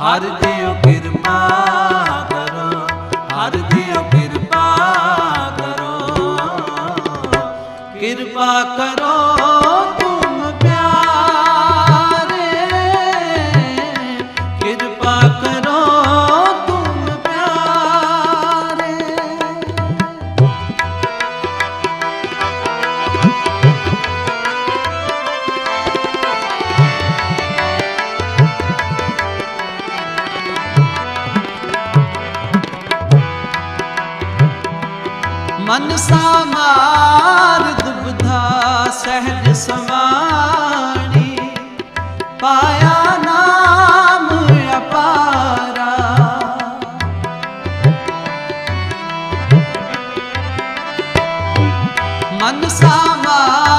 ਹਰ ਦਿਓ ਕਿਰਪਾ ਕਰੋ ਹਰ ਦਿਓ ਕਿਰਪਾ ਕਰੋ। ਕਿਰਪਾ ਕਰੋ ਮਨ ਸਾਮਾਰ ਦੁਬਧਾ ਸਹਿਜ ਸਮਾਣੀ। ਪਾਇਆ ਨਾਮ ਅਪਾਰਾ। ਮਨ ਸਾਮਾਰ